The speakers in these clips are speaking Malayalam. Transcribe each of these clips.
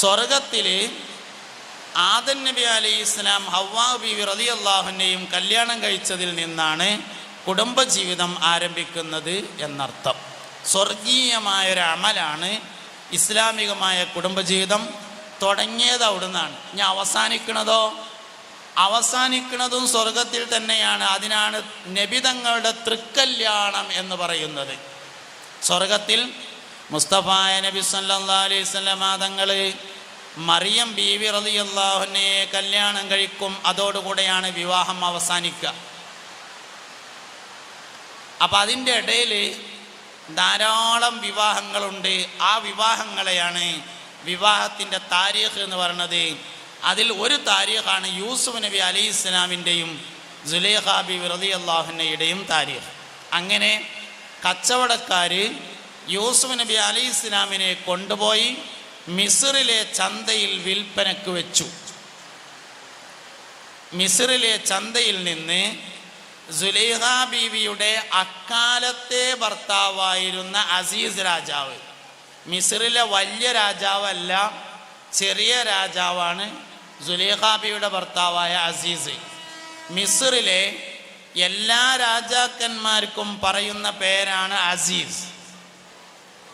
സ്വർഗത്തിൽ ആദൻ നബി അലൈഹി ഇസ്ലാം ഹവ്വാ ബിവി റതി അള്ളാഹുനെയും കല്യാണം കഴിച്ചതിൽ നിന്നാണ് കുടുംബജീവിതം ആരംഭിക്കുന്നത് എന്നർത്ഥം. സ്വർഗീയമായ ഒരു അമലാണ് ഇസ്ലാമികമായ കുടുംബജീവിതം തുടങ്ങിയത് അവിടുന്നാണ്. ഇനി അവസാനിക്കുന്നതോ അവസാനിക്കുന്നതും സ്വർഗത്തിൽ തന്നെയാണ്. അതിനാണ് നബിതങ്ങളുടെ തൃക്കല്യാണം എന്ന് പറയുന്നത്. സ്വർഗത്തിൽ മുസ്തഫായ നബി സല്ലാ അലൈഹി സ്വലമ തങ്ങൾ മറിയം ബീവി റലി അള്ളാഹുനെ കല്യാണം കഴിക്കും അതോടുകൂടെയാണ് വിവാഹം അവസാനിക്കുക. അപ്പം അതിന്റെ ഇടയിൽ ധാരാളം വിവാഹങ്ങളുണ്ട്. ആ വിവാഹങ്ങളെയാണ് വിവാഹത്തിന്റെ താരീഖ് എന്ന് പറയുന്നത്. അതിൽ ഒരു താരീഖാണ് യൂസുഫ് നബി അലി ഇസ്ലാമിന്റെയും ജുലേഖ ബി റലി അള്ളാഹുനയുടെയും താരീഖ്. അങ്ങനെ കച്ചവടക്കാർ യൂസുഫ് നബി അലി ഇസ്ലാമിനെ കൊണ്ടുപോയി മിസറിലെ ചന്തയിൽ വിൽപ്പനക്ക് വെച്ചു. മിസറിലെ ചന്തയിൽ നിന്ന് സുലൈഹ ബീവിയുടെ അക്കാലത്തെ ഭർത്താവായിരുന്ന അസീസ് രാജാവ്. മിസറിലെ വലിയ രാജാവല്ല ചെറിയ രാജാവാണ് സുലേഖാബിയുടെ ഭർത്താവായ അസീസ്. മിസറിലെ എല്ലാ രാജാക്കന്മാർക്കും പറയുന്ന പേരാണ് അസീസ്.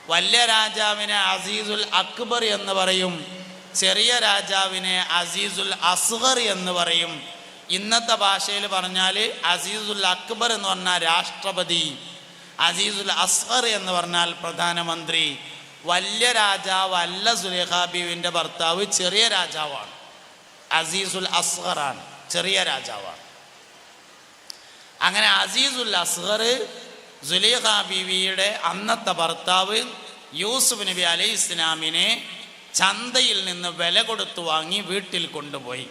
വലിയ രാജാവിനെ അസീസുൽ അക്ബർ എന്ന് പറയും ചെറിയ രാജാവിനെ അസീസുൽ അസ്ഹർ എന്ന് പറയും. ഇന്നത്തെ ഭാഷയിൽ പറഞ്ഞാൽ അസീസുൽ അക്ബർ എന്ന് പറഞ്ഞാൽ രാഷ്ട്രപതി അസീസുൽ അസ്ഹർ എന്ന് പറഞ്ഞാൽ പ്രധാനമന്ത്രി. വലിയ രാജാവ് അല്ല സുലേഖാബീവിന്റെ ഭർത്താവ് ചെറിയ രാജാവാണ്. അസീസുൽ അസ്ഹറാണ് ചെറിയ രാജാവാണ്. അങ്ങനെ അസീസുൽ അസ്ഗർ സുലേഖ ബീവിയുടെ അന്നത്തെ ഭർത്താവ് യൂസുഫ് നബി അലൈഹി ഇസ്ലാമിനെ ചന്തയിൽ നിന്ന് വില കൊടുത്തു വാങ്ങി വീട്ടിൽ കൊണ്ടുപോയി.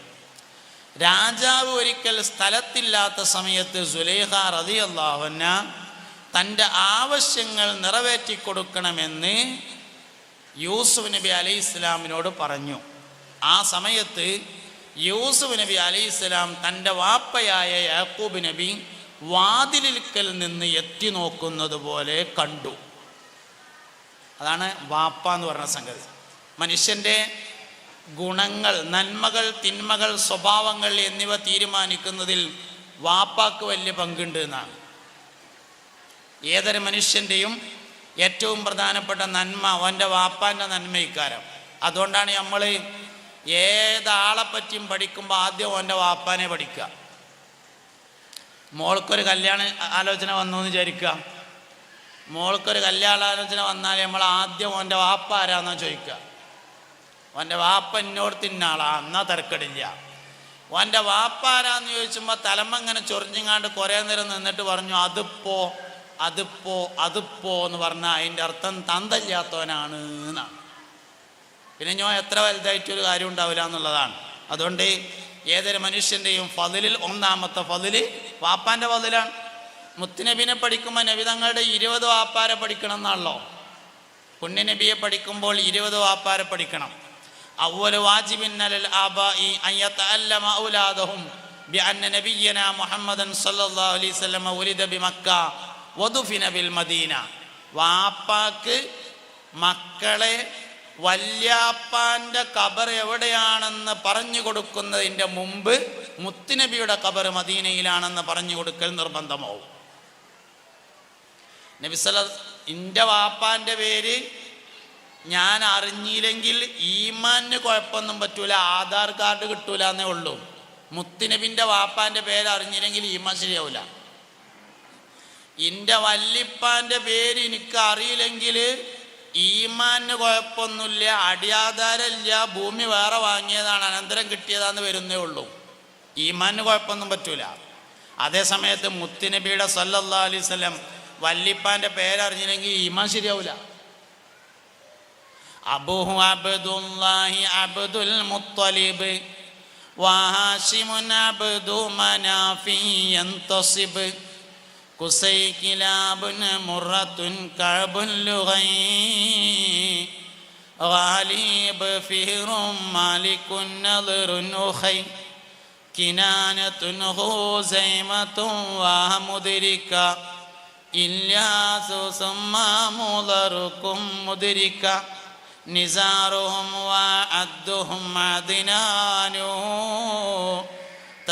രാജാവ് ഒരിക്കൽ സ്ഥലത്തില്ലാത്ത സമയത്ത് സുലേഖ റതി അള്ളാഹുന തന്റെ ആവശ്യങ്ങൾ നിറവേറ്റി കൊടുക്കണമെന്ന് യൂസുഫ് നബി അലൈഹി ഇസ്ലാമിനോട് പറഞ്ഞു. ആ സമയത്ത് യൂസുഫ് നബി അലൈഹി ഇസ്ലാം തന്റെ വാപ്പയായ യാക്കൂബ് നബി വാതിലിൽക്കൽ നിന്ന് എത്തി നോക്കുന്നത് പോലെ കണ്ടു. അതാണ് വാപ്പ എന്ന് പറഞ്ഞ സംഗതി. മനുഷ്യന്റെ ഗുണങ്ങൾ നന്മകൾ തിന്മകൾ സ്വഭാവങ്ങൾ എന്നിവ തീരുമാനിക്കുന്നതിൽ വാപ്പാക്ക് വലിയ പങ്കുണ്ട് എന്നാണ്. ഏതൊരു മനുഷ്യന്റെയും ഏറ്റവും പ്രധാനപ്പെട്ട നന്മ അവന്റെ വാപ്പാന്റെ നന്മയിക്കാരം. അതുകൊണ്ടാണ് നമ്മൾ ഏതാളെ പറ്റിയും പഠിക്കുമ്പോൾ ആദ്യം അവന്റെ വാപ്പാനെ പഠിക്കുക. മോൾക്കൊരു കല്യാണ ആലോചന വന്നു എന്ന് വിചാരിക്കുക. മോൾക്കൊരു കല്യാണ ആലോചന വന്നാൽ നമ്മൾ ആദ്യം ഓന്റെ വാപ്പ ആരാന്നാ ചോദിക്കുക. ഓന്റെ വാപ്പ എന്നോട് തിന്നാളാ എന്നാ തിരക്കടില്ല. ഓന്റെ വാപ്പ ആരാന്ന് ചോദിച്ചുമ്പോൾ തലമ ഇങ്ങനെ ചൊറിഞ്ഞിങ്ങാണ്ട് കുറേ നേരം നിന്നിട്ട് പറഞ്ഞു അതിപ്പോ അതിപ്പോ അതിപ്പോ എന്ന് പറഞ്ഞാൽ അതിന്റെ അർത്ഥം തന്തല്ലാത്തവനാണ് എന്നാണ്. പിന്നെ ഞാൻ എത്ര വലുതായിട്ടൊരു കാര്യം ഉണ്ടാവില്ല എന്നുള്ളതാണ്. അതുകൊണ്ട് ഏതൊരു മനുഷ്യന്റെയും ഫതിലിൽ ഒന്നാമത്തെ ഫതിൽ വാപ്പാന്റെ ഫതിലാണ്. മുത്തുനബിനെ പഠിക്കുമ്പോൾ നബി തങ്ങളുടെ ഇരുപത് വാപ്പാരെ പഠിക്കണം എന്നാണല്ലോ. പുണ്യനബിയെ പഠിക്കുമ്പോൾ ഇരുപത് വാപ്പാരെ പഠിക്കണം. അവൽ വാജിബിൻ അലൽ ആബാഇ അൻ യതഅല്ലമ ഔലാദഹും ബിഅന്ന നബിയന മുഹമ്മദൻ സല്ലല്ലാഹു അലൈഹി വസല്ലം ഉലിദ ബിമക്ക വദുഫിന ബിൽ മദീന. വാപ്പാക്ക് മക്കളെ വല്യാപ്പാന്റെ കബർ എവിടെയാണെന്ന് പറഞ്ഞു കൊടുക്കുന്നതിന്റെ മുമ്പ് മുത്തുനബിയുടെ കബർ മദീനയിലാണെന്ന് പറഞ്ഞു കൊടുക്കൽ നിർബന്ധമാവും. നബിസല എന്റെ വാപ്പാന്റെ പേര് ഞാൻ അറിഞ്ഞില്ലെങ്കിൽ ഈമാന് കുഴപ്പമൊന്നും പറ്റൂല ആധാർ കാർഡ് കിട്ടൂല എന്നേ ഉള്ളൂ. മുത്തുനബിന്റെ വാപ്പാന്റെ പേര് അറിഞ്ഞില്ലെങ്കിൽ ഈമാൻ ശരിയാവില്ല എന്റെ വല്ലിപ്പാന്റെ പേര് എനിക്ക് അറിയില്ലെങ്കിൽ ഈമാന് കുഴപ്പമൊന്നുമില്ല അടിയാധാരമില്ല ഭൂമി വേറെ വാങ്ങിയതാണ് അനന്തരം കിട്ടിയതാന്ന് വരുന്നേ ഉള്ളൂ. ഈമാന് കുഴപ്പമൊന്നും പറ്റൂല. അതേ സമയത്ത് മുത്തുനബിയുടെ സല്ലല്ലാ അലൈഹി സ്വലം വല്ലിപ്പാന്റെ പേരറിഞ്ഞില്ലെങ്കിൽ ഈമാൻ ശരിയാവൂല. അബുഹു അബ്ദുല്ലാഹി അബ്ദുൽ മുത്തലിബ് വഹാഷിമുൻ അബ്ദു മനാഫി قصي كلاب مرة كعب لغي. غالب فهر مالك نظر أخي. كنانة غزيمة ومدركة إلياس ثم مضركم مدركة نزارهم وعدهم عدنانهم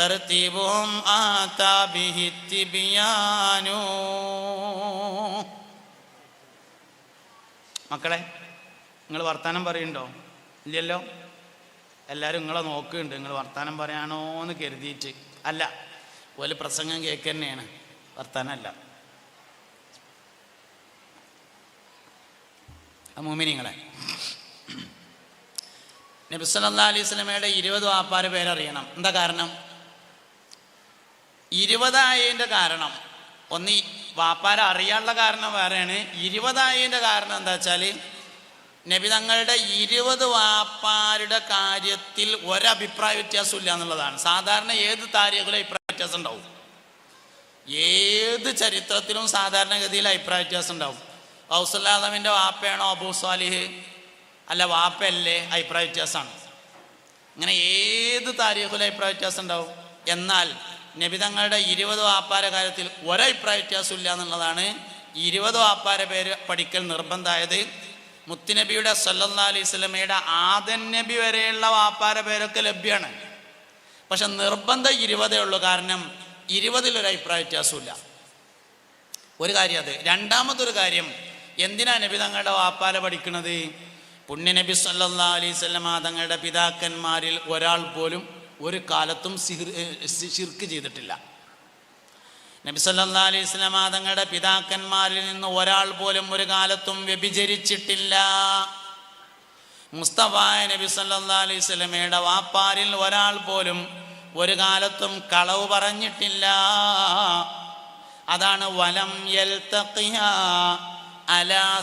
ആതാ ബിഹി തിബിയാനു. മക്കളെ നിങ്ങൾ വർത്തമാനം പറയുന്നുണ്ടോ ഇല്ലല്ലോ? എല്ലാവരും നിങ്ങളെ നോക്കുന്നുണ്ട്. നിങ്ങൾ വർത്തമാനം പറയാണോ എന്ന് കരുതിയിട്ട്. അല്ല ഒരു പ്രസംഗം കേൾക്കുക തന്നെയാണ് വർത്തമാനമല്ല മോമിനിങ്ങളെ. നബി സല്ലല്ലാഹു അലൈഹി സ്വലമയുടെ ഇരുപത് വാപ്പാര് പേരറിയണം. എന്താ കാരണം? ഇരുപതായതിന്റെ കാരണം. ഒന്ന് വാപ്പാരെ അറിയാനുള്ള കാരണം വേറെയാണ്. ഇരുപതായതിന്റെ കാരണം എന്താ വെച്ചാൽ നബി തങ്ങളുടെ ഇരുപത് വാപ്പാരുടെ കാര്യത്തിൽ ഒരഭിപ്രായ വ്യത്യാസം ഇല്ല എന്നുള്ളതാണ്. സാധാരണ ഏത് താരിഖിലും അഭിപ്രായ വ്യത്യാസം ഉണ്ടാവും. ഏത് ചരിത്രത്തിലും സാധാരണഗതിയിൽ അഭിപ്രായ വ്യത്യാസം ഉണ്ടാവും. ഔസുല്ലാദമിന്റെ വാപ്പയാണോ അബൂ സാലിഹ്? അല്ല വാപ്പയല്ലേ? അഭിപ്രായ വ്യത്യാസമാണ്. ഇങ്ങനെ ഏത് താരീഖിലും അഭിപ്രായ വ്യത്യാസം ഉണ്ടാവും? എന്നാൽ നബി തങ്ങളുടെ ഇരുപത് വാപ്പാര കാര്യത്തിൽ ഒരഭിപ്രായ വ്യത്യാസം ഇല്ല എന്നുള്ളതാണ് ഇരുപത് വാപ്പാര പേര് പഠിക്കൽ നിർബന്ധമായത്. മുത്തുനബിയുടെ സല്ലാ അലൈഹി സ്വലമയുടെ ആദൻ നബി വരെയുള്ള വാപ്പാര പേരൊക്കെ ലഭ്യമാണ് പക്ഷെ നിർബന്ധം ഇരുപതേ ഉള്ളൂ. കാരണം ഇരുപതിലൊരു അഭിപ്രായ വ്യത്യാസമില്ല. ഒരു കാര്യം അത്. രണ്ടാമതൊരു കാര്യം എന്തിനാ നബി തങ്ങളുടെ വാപ്പാല പഠിക്കുന്നത്? പുണ്യനബി സല്ലാ അലൈഹി സ്വലമ തങ്ങളുടെ പിതാക്കന്മാരിൽ ഒരാൾ പോലും ഒരു കാലത്തും സിഹിർ ചെയ്തിട്ടില്ല. നബി സല്ലാ അലൈഹി തങ്ങളുടെ പിതാക്കന്മാരിൽ നിന്ന് ഒരാൾ പോലും ഒരു കാലത്തും വ്യഭിചരിച്ചിട്ടില്ല. മുസ്തഫായ നബി സല്ലാ അലൈഹി സ്വലമയുടെ വാപ്പാരിൽ ഒരാൾ പോലും ഒരു കാലത്തും കളവ് പറഞ്ഞിട്ടില്ല. അതാണ് വലം അലാ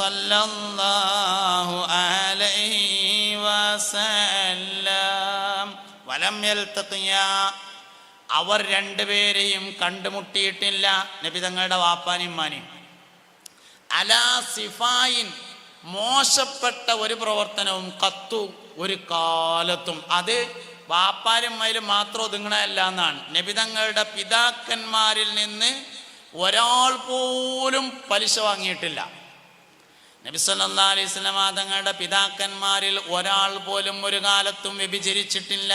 സല്ലല്ലാഹു അലൈഹി വസല്ലം. വലം يلتقيا അവർ രണ്ടുപേരെയും കണ്ടുമുട്ടിയിട്ടില്ല. നബി തങ്ങളുടെ വാപ്പാനിമ്മാനും അലാ സിഫായിൻ മോശപ്പെട്ട ഒരു പ്രവർത്തനവും കത്തു ഒരു കാലത്തും. അത് വാപ്പാരന്മാരിൽ മാത്രം ഒതുങ്ങണല്ല എന്നാണ്. നബിതങ്ങളുടെ പിതാക്കന്മാരിൽ നിന്ന് ഒരാൾ പോലും പലിശ വാങ്ങിയിട്ടില്ല. നബി സല്ലാ അലൈഹി സ്വലമ തങ്ങളുടെ പിതാക്കന്മാരിൽ ഒരാൾ പോലും ഒരു കാലത്തും വ്യഭിചരിച്ചിട്ടില്ല.